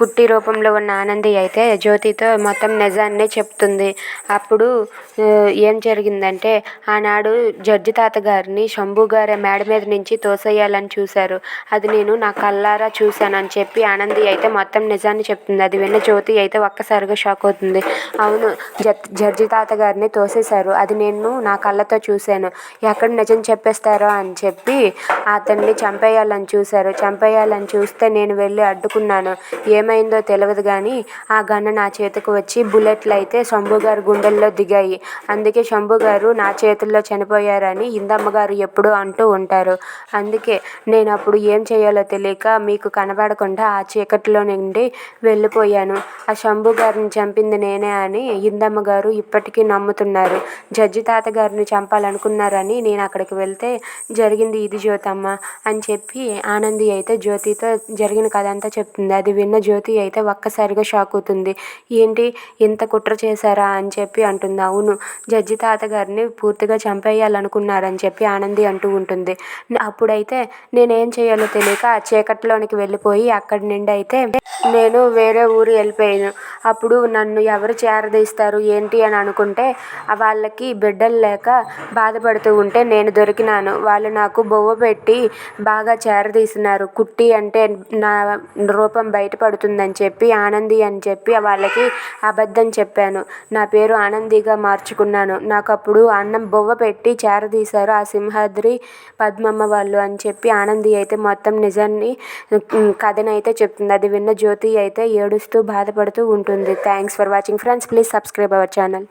కుట్టి రూపంలో ఉన్న ఆనంది అయితే జ్యోతితో మొత్తం నిజాన్ని చెప్తుంది. అప్పుడు ఏం జరిగిందంటే ఆనాడు జడ్జి తాతగారిని శంభు గారి మేడ మీద నుంచి తోసేయాలని చూశారు. అది నేను నా కళ్ళారా చూశానని చెప్పి ఆనంది అయితే మొత్తం నిజాన్ని చెప్తుంది. అది విన్న జ్యోతి అయితే ఒక్కసారిగా షాక్ అవుతుంది. అవును జడ్జి తాతగారిని తోసేశారు. అది నేను నా కళ్ళతో చూశాను. ఎక్కడ నిజం చెప్పేస్తారో అని చెప్పి అతన్ని చంపేయాలని చూశారు. చంపేయాలని చూస్తే నేను వెళ్ళి అడ్డుకున్నాను. ఏమైందో తెలియదు కానీ ఆ గన్న నా చేతికి వచ్చి బుల్లెట్లు అయితే శంభు గారి గుండెల్లో దిగాయి. అందుకే శంభు గారు నా చేతుల్లో చనిపోయారని ఇందమ్మ గారు ఎప్పుడూ అంటూ ఉంటారు. అందుకే నేను అప్పుడు ఏం చేయాలో తెలియక మీకు కనబడకుండా ఆ చీకటిలో నుండి వెళ్ళిపోయాను. ఆ శంభు గారిని చంపింది నేనే అని ఇందమ్మ గారు ఇప్పటికీ నమ్ముతున్నారు. జడ్జి తాత గారిని చంపాలనుకున్నారని నేను అక్కడికి వెళ్తే జరిగింది ఇది జ్యోతమ్మ అని చెప్పి ఆనంది అయితే జ్యోతితో జరిగిన కథ అంతా చెప్తుంది. అది విన్న జ్యోతి అయితే ఒక్కసారిగా షాక్ అవుతుంది. ఏంటి? ఇంత కుట్ర చేశారా? అని చెప్పి అంటుంది. అవును జడ్జి తాత గారిని పూర్తిగా చంపేయాలనుకున్నారని చెప్పి ఆనంది అంటూ ఉంటుంది. అప్పుడైతే నేనేం చేయాలో తెలియక ఆ చీకట్లోనికి వెళ్ళిపోయి అక్కడి నుండి అయితే నేను వేరే ఊరు వెళ్ళిపోయాను. అప్పుడు నన్ను ఎవరు చేరదీస్తారు ఏంటి అని అనుకుంటే వాళ్ళకి బిడ్డలు లేక బాధపడుతూ ఉంటే నేను దొరికినాను. వాళ్ళు నాకు బొవ్వ పెట్టి బాగా చేరదీసినారు. కుట్టి అంటే నా రూపం బయటపడుతుంది అవుతుందని చెప్పి ఆనంది అని చెప్పి వాళ్ళకి అబద్ధం చెప్పాను. నా పేరు ఆనందిగా మార్చుకున్నాను. నాకు అప్పుడు అన్నం బొవ్వ పెట్టి చేరదీశారు ఆ సింహాద్రి పద్మమ్మ వాళ్ళు అని చెప్పి ఆనంది అయితే మొత్తం నిజాన్ని కథనైతే చెప్తుంది. అది విన్న జ్యోతి అయితే ఏడుస్తూ బాధపడుతూ ఉంటుంది. Thanks for watching friends please subscribe our channel